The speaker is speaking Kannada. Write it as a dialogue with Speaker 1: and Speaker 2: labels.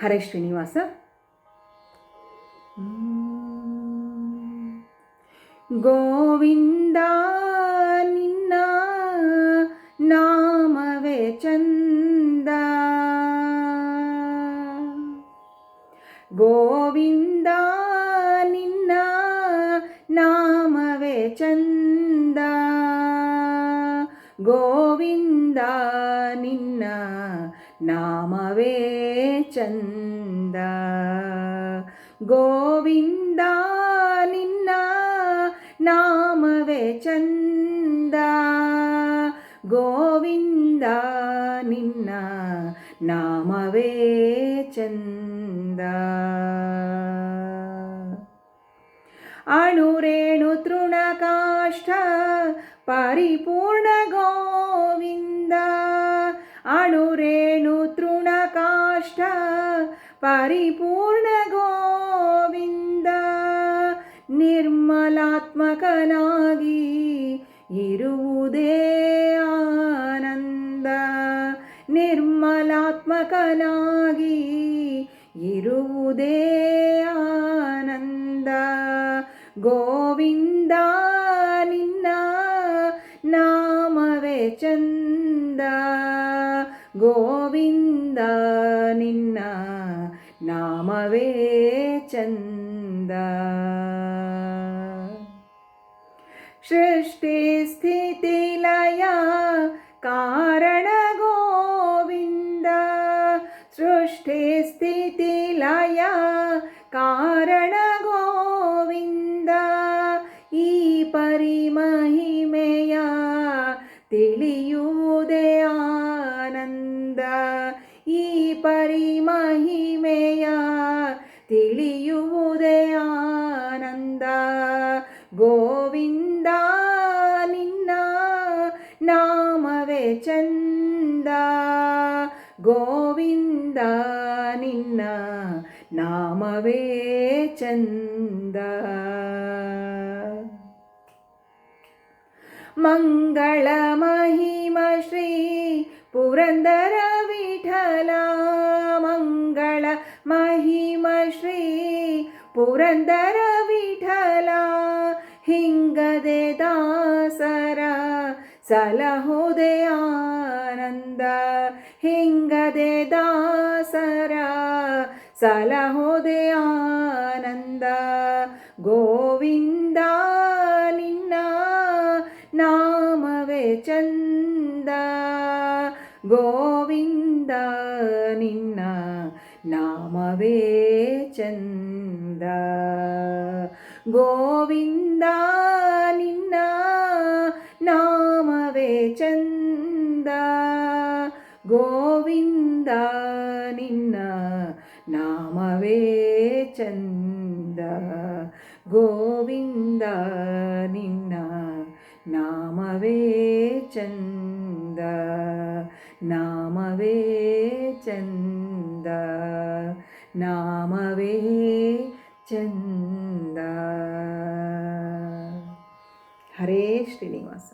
Speaker 1: ಹರೇ ಶ್ರೀನಿವಾಸ. ಗೋವಿಂದ ನಿನ್ನ ನಾಮವೇ ಚಂದ. ಗೋವಿಂದ ನಿನ್ನ ನಾಮವೇ ಚಂದ. ಗೋವಿಂದ ನಿನ್ನ ನಾಮವೇ ಚಂದ ಗೋವಿಂದ ನಿನ್ನ ನಾಮವೇ ಚಂದ ಗೋವಿಂದ ನಿನ್ನ ನಾಮವೇ ಚಂದ ಅಣುರೇಣು ತೃಣಕಾಷ್ಠ ಪರಿಪೂರ್ಣ ಗೋವಿಂದ ಅಣುರೇಣು ತೃಣಕಾಷ್ಠ ಪರಿಪೂರ್ಣ ಗೋವಿಂದ ನಿರ್ಮಲಾತ್ಮಕನಾಗಿ ಇರುವುದೇ ಆನಂದ. ನಿರ್ಮಲಾತ್ಮಕನಾಗಿ ಇರುವುದೇ ಆನಂದ. ಗೋವಿಂದ ನಿನ್ನ ನಾಮವೇ ಚಂದ ಗೋವಿಂದ ನಿನ್ನ ನಾಮವೇ ಚಂದ ಸೃಷ್ಟಿ ಸ್ಥಿತಿ ಗೋವಿಂದ ನಿನ್ನ ನಾಮವೇ ಚಂದ ಗೋವಿಂದ ನಿನ್ನ ನಾಮವೇ ಚಂದ ಮಂಗಳ ಮಹಿಮ ಶ್ರೀ ಪುರಂದರ ವಿಠಲ ಮಂಗಳ ಮಹಿಮ ಶ್ರೀ ಪುರಂದರ ವಿಠಲ ಹಿಂಗದೆ ದಾಸರ ಸಲಹುದೆ ಆನಂದ. ಹಿಂಗದೆ ದಾಸರ ಸಲಹುದೆ ಆನಂದ. ಗೋವಿಂದ ನಿನ್ನ ನಾಮವೇ ಚಂದ. ಗೋವಿಂದ ನಿನ್ನ ನಾಮವೇ ಚಂದ. ಗೋವಿಂದ ನಿನ್ನ ನಾಮವೇ ಚಂದ ಗೋವಿಂದ ನಿನ್ನ ನಾಮವೇ ಚಂದ ಗೋವಿಂದ ನಿನ್ನ ನಾಮವೇ ಚಂದ ನಾಮವೇ ಚಂದ ನಾಮವೇ ಚಂದ ಹರೇ ಶ್ರೀನಿವಾಸ.